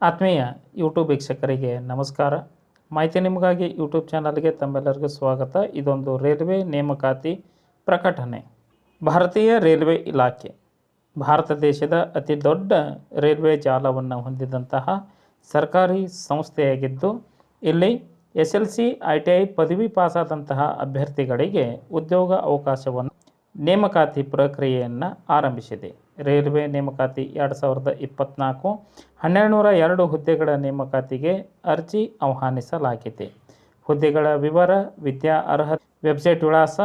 ಆತ್ಮೀಯ ಯೂಟ್ಯೂಬ್ ವೀಕ್ಷಕರಿಗೆ ನಮಸ್ಕಾರ. ಮಾಹಿತಿ ನಿಮಗಾಗಿ ಯೂಟ್ಯೂಬ್ ಚಾನಲ್ಗೆ ತಮ್ಮೆಲ್ಲರಿಗೂ ಸ್ವಾಗತ. ಇದೊಂದು ರೈಲ್ವೆ ನೇಮಕಾತಿ ಪ್ರಕಟಣೆ. ಭಾರತೀಯ ರೈಲ್ವೆ ಇಲಾಖೆ. ಭಾರತ ದೇಶದ ಅತಿ ದೊಡ್ಡ ರೈಲ್ವೆ ಜಾಲವನ್ನು ಹೊಂದಿದಂತಹ ಸರ್ಕಾರಿ ಸಂಸ್ಥೆಯಾಗಿದ್ದು, ಇಲ್ಲಿ S L C I T I ಪದವಿ ಪಾಸಾದಂತಹ ಅಭ್ಯರ್ಥಿಗಳಿಗೆ ಉದ್ಯೋಗ ಅವಕಾಶವನ್ನು ನೇಮಕಾತಿ ಪ್ರಕ್ರಿಯೆಯನ್ನು ಆರಂಭಿಸಿದೆ. ರೈಲ್ವೆ ನೇಮಕಾತಿ ಎರಡು ಸಾವಿರದ ಇಪ್ಪತ್ತ್ನಾಲ್ಕು ಹನ್ನೆರಡು ನೂರ ಎರಡು ಹುದ್ದೆಗಳ ನೇಮಕಾತಿಗೆ ಅರ್ಜಿ ಆಹ್ವಾನಿಸಲಾಗಿದೆ. ಹುದ್ದೆಗಳ ವಿವರ, ವಿದ್ಯಾ ಅರ್ಹ, ವೆಬ್ಸೈಟ್ ವಿಳಾಸ,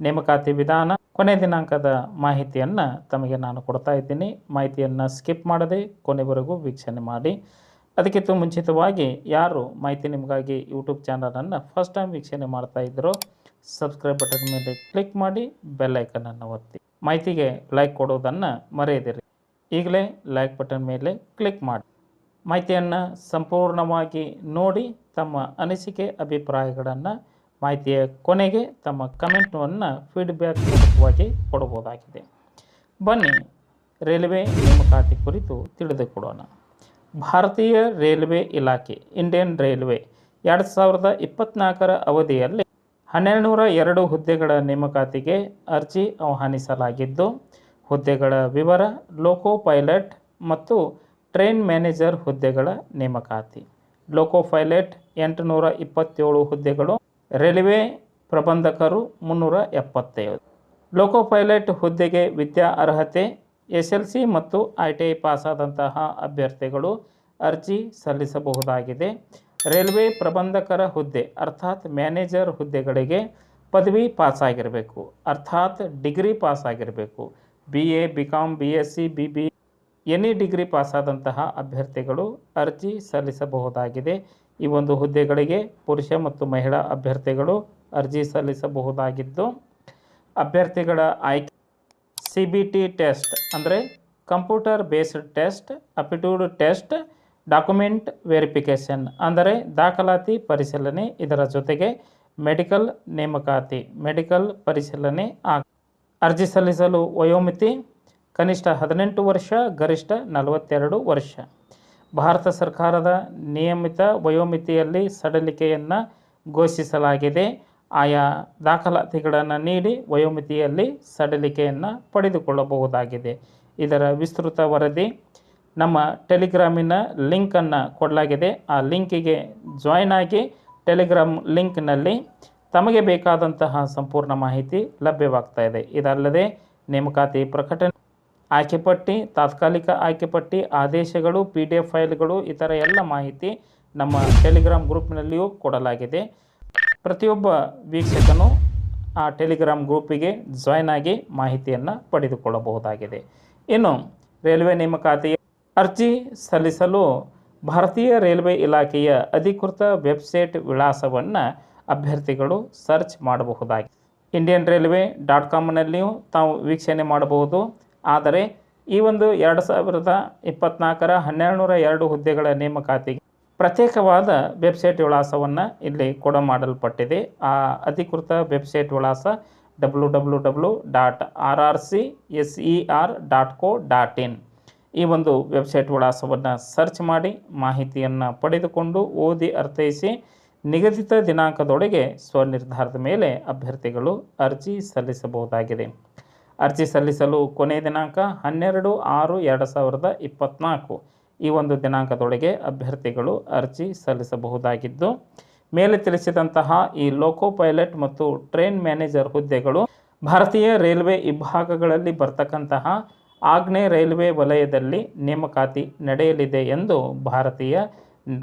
ನೇಮಕಾತಿ ವಿಧಾನ, ಕೊನೆ ದಿನಾಂಕದ ಮಾಹಿತಿಯನ್ನು ತಮಗೆ ನಾನು ಕೊಡ್ತಾ ಇದ್ದೀನಿ. ಮಾಹಿತಿಯನ್ನು ಸ್ಕಿಪ್ ಮಾಡದೆ ಕೊನೆವರೆಗೂ ವೀಕ್ಷಣೆ ಮಾಡಿ. ಅದಕ್ಕಿಂತ ಮುಂಚಿತವಾಗಿ ಯಾರು ಮಾಹಿತಿ ನಿಮಗಾಗಿ ಯೂಟ್ಯೂಬ್ ಚಾನಲನ್ನು ಫಸ್ಟ್ ಟೈಮ್ ವೀಕ್ಷಣೆ ಮಾಡ್ತಾ ಸಬ್ಸ್ಕ್ರೈಬ್ ಬಟನ್ ಮೇಲೆ ಕ್ಲಿಕ್ ಮಾಡಿ ಬೆಲ್ಲೈಕನನ್ನು ಒತ್ತಿ. ಮಾಹಿತಿಗೆ ಲೈಕ್ ಕೊಡೋದನ್ನು ಮರೆಯದಿರಿ. ಈಗಲೇ ಲೈಕ್ ಬಟನ್ ಮೇಲೆ ಕ್ಲಿಕ್ ಮಾಡಿ. ಮಾಹಿತಿಯನ್ನು ಸಂಪೂರ್ಣವಾಗಿ ನೋಡಿ ತಮ್ಮ ಅನಿಸಿಕೆ, ಅಭಿಪ್ರಾಯಗಳನ್ನು ಮಾಹಿತಿಯ ಕೊನೆಗೆ ತಮ್ಮ ಕಮೆಂಟನ್ನು ಫೀಡ್ಬ್ಯಾಕ್ ರೂಪವಾಗಿ ಕೊಡಬಹುದಾಗಿದೆ. ಬನ್ನಿ ರೈಲ್ವೆ ನೇಮಕಾತಿ ಕುರಿತು ತಿಳಿದುಕೊಡೋಣ ಭಾರತೀಯ ರೈಲ್ವೆ ಇಲಾಖೆ ಇಂಡಿಯನ್ ರೈಲ್ವೆ ಎರಡು ಸಾವಿರದ ಇಪ್ಪತ್ತ್ನಾಲ್ಕರ ಅವಧಿಯಲ್ಲಿ ಹನ್ನೆರಡು ನೂರ ಎರಡು ಹುದ್ದೆಗಳ ನೇಮಕಾತಿಗೆ ಅರ್ಜಿ ಆಹ್ವಾನಿಸಲಾಗಿದ್ದು, ಹುದ್ದೆಗಳ ವಿವರ ಲೋಕೋ ಪೈಲಟ್ ಮತ್ತು ಟ್ರೈನ್ ಮ್ಯಾನೇಜರ್ ಹುದ್ದೆಗಳ ನೇಮಕಾತಿ. ಲೋಕೋ ಪೈಲಟ್ ಎಂಟುನೂರ ಇಪ್ಪತ್ತೇಳು ಹುದ್ದೆಗಳು, ರೈಲ್ವೆ ಪ್ರಬಂಧಕರು ಮುನ್ನೂರ ಎಪ್ಪತ್ತೈದು. ಲೋಕೋ ಪೈಲಟ್ ಹುದ್ದೆಗೆ ವಿದ್ಯಾ ಅರ್ಹತೆ ಎಸ್ ಎಲ್ ಸಿ ಮತ್ತು ಐ ಟಿ ಐ ಪಾಸಾದಂತಹ ಅಭ್ಯರ್ಥಿಗಳು ಅರ್ಜಿ ಸಲ್ಲಿಸಬಹುದಾಗಿದೆ. ರೈಲ್ವೆ ಪ್ರಬಂಧಕರ ಹುದ್ದೆ, ಅರ್ಥಾತ್ ಮ್ಯಾನೇಜರ್ ಹುದ್ದೆಗಳಿಗೆ ಪದವಿ ಪಾಸಾಗಿರಬೇಕು. ಅರ್ಥಾತ್ degree ಪಾಸಾಗಿರಬೇಕು. B A B com B S C B B any degree ಪಾಸಾದಂತಹ ಅಭ್ಯರ್ಥಿಗಳು ಅರ್ಜಿ ಸಲ್ಲಿಸಬಹುದಾಗಿದೆ. ಈ ಒಂದು ಹುದ್ದೆಗಳಿಗೆ ಪುರುಷ ಮತ್ತು ಮಹಿಳಾ ಅಭ್ಯರ್ಥಿಗಳು ಅರ್ಜಿ ಸಲ್ಲಿಸಬಹುದಾಗಿದ್ದು, ಅಭ್ಯರ್ಥಿಗಳ ಆಯ್ಕೆ ಸಿ ಬಿ ಟಿ ಟೆಸ್ಟ್ ಅಂದರೆ computer based test aptitude test document verification ಅಂದರೆ ದಾಖಲಾತಿ ಪರಿಶೀಲನೆ ಇದರ ಜೊತೆಗೆ ಮೆಡಿಕಲ್ ನೇಮಕಾತಿ, ಮೆಡಿಕಲ್ ಪರಿಶೀಲನೆ ಅರ್ಜಿ ಸಲ್ಲಿಸಲು ವಯೋಮಿತಿ, ಕನಿಷ್ಠ ಹದಿನೆಂಟು ವರ್ಷ, ಗರಿಷ್ಠ ನಲವತ್ತೆರಡು ವರ್ಷ. ಭಾರತ ಸರ್ಕಾರದ ನಿಯಮಿತ ವಯೋಮಿತಿಯಲ್ಲಿ ಸಡಲಿಕೆಯನ್ನು ಘೋಷಿಸಲಾಗಿದೆ. ಆಯಾ ದಾಖಲಾತಿಗಳನ್ನು ನೀಡಿ ವಯೋಮಿತಿಯಲ್ಲಿ ಸಡಿಲಿಕೆಯನ್ನು ಪಡೆದುಕೊಳ್ಳಬಹುದಾಗಿದೆ. ಇದರ ವಿಸ್ತೃತ ವರದಿ ನಮ್ಮ ಟೆಲಿಗ್ರಾಮಿನ ಲಿಂಕನ್ನು ಕೊಡಲಾಗಿದೆ. ಆ ಲಿಂಕಿಗೆ ಜಾಯ್ನ್ ಆಗಿ ಟೆಲಿಗ್ರಾಮ್ ಲಿಂಕ್ನಲ್ಲಿ ತಮಗೆ ಬೇಕಾದಂತಹ ಸಂಪೂರ್ಣ ಮಾಹಿತಿ ಲಭ್ಯವಾಗ್ತಾ ಇದೆ. ಇದಲ್ಲದೆ ನೇಮಕಾತಿ ಪ್ರಕಟಣೆ, ಆಯ್ಕೆ ಪಟ್ಟಿ, ತಾತ್ಕಾಲಿಕ ಆಯ್ಕೆ ಪಟ್ಟಿ, ಆದೇಶಗಳು, ಪಿ ಡಿ ಎಫ್ ಫೈಲ್ಗಳು, ಇತರ ಎಲ್ಲ ಮಾಹಿತಿ ನಮ್ಮ ಟೆಲಿಗ್ರಾಮ್ ಗ್ರೂಪ್ನಲ್ಲಿಯೂ ಕೊಡಲಾಗಿದೆ. ಪ್ರತಿಯೊಬ್ಬ ವೀಕ್ಷಕನು ಆ ಟೆಲಿಗ್ರಾಮ್ ಗ್ರೂಪಿಗೆ ಜಾಯ್ನ್ ಆಗಿ ಮಾಹಿತಿಯನ್ನು ಪಡೆದುಕೊಳ್ಳಬಹುದಾಗಿದೆ. ಇನ್ನು, ರೈಲ್ವೆ ನೇಮಕಾತಿ ಅರ್ಜಿ ಸಲ್ಲಿಸಲು ಭಾರತೀಯ ರೈಲ್ವೆ ಇಲಾಖೆಯ ಅಧಿಕೃತ ವೆಬ್ಸೈಟ್ ವಿಳಾಸವನ್ನು ಅಭ್ಯರ್ಥಿಗಳು ಸರ್ಚ್ ಮಾಡಬಹುದಾಗಿದೆ ಇಂಡಿಯನ್ ರೈಲ್ವೆ ಡಾಟ್ ಕಾಮ್ನಲ್ಲಿಯೂ ತಾವು ವೀಕ್ಷಣೆ ಮಾಡಬಹುದು. ಆದರೆ, ಈ ಒಂದು ಎರಡು ಸಾವಿರದ ಇಪ್ಪತ್ನಾಲ್ಕರ ಹನ್ನೆರಡುನೂರ ಎರಡು ಹುದ್ದೆಗಳ ನೇಮಕಾತಿಗೆ ಪ್ರತ್ಯೇಕವಾದ ವೆಬ್ಸೈಟ್ ವಿಳಾಸವನ್ನು ಇಲ್ಲಿ ಕೊಡ ಮಾಡಲ್ಪಟ್ಟಿದೆ ಆ ಅಧಿಕೃತ ವೆಬ್ಸೈಟ್ ವಿಳಾಸ W W W dot R R C S E R dot co dot in. ಈ ಒಂದು ವೆಬ್ಸೈಟ್ ವಿಳಾಸವನ್ನು ಸರ್ಚ್ ಮಾಡಿ ಮಾಹಿತಿಯನ್ನು ಪಡೆದುಕೊಂಡು ಓದಿ ಅರ್ಥೈಸಿ ನಿಗದಿತ ದಿನಾಂಕದೊಳಗೆ ಸ್ವನಿರ್ಧಾರದ ಮೇಲೆ ಅಭ್ಯರ್ಥಿಗಳು ಅರ್ಜಿ ಸಲ್ಲಿಸಬಹುದಾಗಿದೆ. ಅರ್ಜಿ ಸಲ್ಲಿಸಲು ಕೊನೆಯ ದಿನಾಂಕ ಹನ್ನೆರಡು ಆರು ಎರಡು ಸಾವಿರದ ಇಪ್ಪತ್ತ್ನಾಲ್ಕು ಈ ಒಂದು ದಿನಾಂಕದೊಳಗೆ ಅಭ್ಯರ್ಥಿಗಳು ಅರ್ಜಿ ಸಲ್ಲಿಸಬಹುದಾಗಿದ್ದು, ಮೇಲೆ ತಿಳಿಸಿದಂತಹ ಈ ಲೋಕೋ ಪೈಲಟ್ ಮತ್ತು ಟ್ರೈನ್ ಮ್ಯಾನೇಜರ್ ಹುದ್ದೆಗಳು ಭಾರತೀಯ ರೈಲ್ವೆ ವಿಭಾಗಗಳಲ್ಲಿ ಬರ್ತಕ್ಕಂತಹ ಆಗ್ನೇಯ ರೈಲ್ವೆ ವಲಯದಲ್ಲಿ ನೇಮಕಾತಿ ನಡೆಯಲಿದೆ ಎಂದು ಭಾರತೀಯ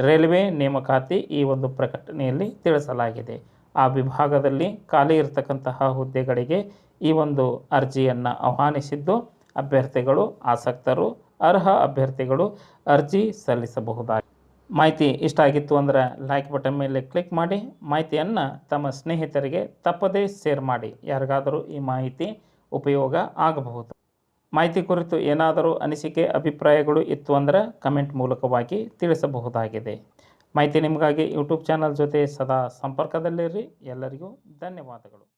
ರೈಲ್ವೆ ನೇಮಕಾತಿ ಈ ಒಂದು ಪ್ರಕಟಣೆಯಲ್ಲಿ ತಿಳಿಸಲಾಗಿದೆ. ಆ ವಿಭಾಗದಲ್ಲಿ ಖಾಲಿ ಇರತಕ್ಕಂತಹ ಹುದ್ದೆಗಳಿಗೆ ಈ ಒಂದು ಅರ್ಜಿಯನ್ನು ಆಹ್ವಾನಿಸಿದ್ದು, ಅಭ್ಯರ್ಥಿಗಳು ಆಸಕ್ತರು, ಅರ್ಹ ಅಭ್ಯರ್ಥಿಗಳು ಅರ್ಜಿ ಸಲ್ಲಿಸಬಹುದಾಗಿದೆ. ಮಾಹಿತಿ ಇಷ್ಟ ಆಗಿತ್ತು ಅಂದರೆ ಲೈಕ್ ಬಟನ್ ಮೇಲೆ ಕ್ಲಿಕ್ ಮಾಡಿ, ಮಾಹಿತಿಯನ್ನು ತಮ್ಮ ಸ್ನೇಹಿತರಿಗೆ ತಪ್ಪದೇ ಶೇರ್ ಮಾಡಿ. ಯಾರಿಗಾದರೂ ಈ ಮಾಹಿತಿ ಉಪಯೋಗ ಆಗಬಹುದು. ಮಾಹಿತಿ ಕುರಿತು ಏನಾದರೂ ಅನಿಸಿಕೆ, ಅಭಿಪ್ರಾಯಗಳು ಇತ್ತು ಅಂದರೆ ಕಮೆಂಟ್ ಮೂಲಕವಾಗಿ ತಿಳಿಸಬಹುದಾಗಿದೆ. ಮಾಹಿತಿ ನಿಮಗಾಗಿ ಯೂಟ್ಯೂಬ್ ಚಾನಲ್ ಜೊತೆ ಸದಾ ಸಂಪರ್ಕದಲ್ಲಿರಿ. ಎಲ್ಲರಿಗೂ ಧನ್ಯವಾದಗಳು.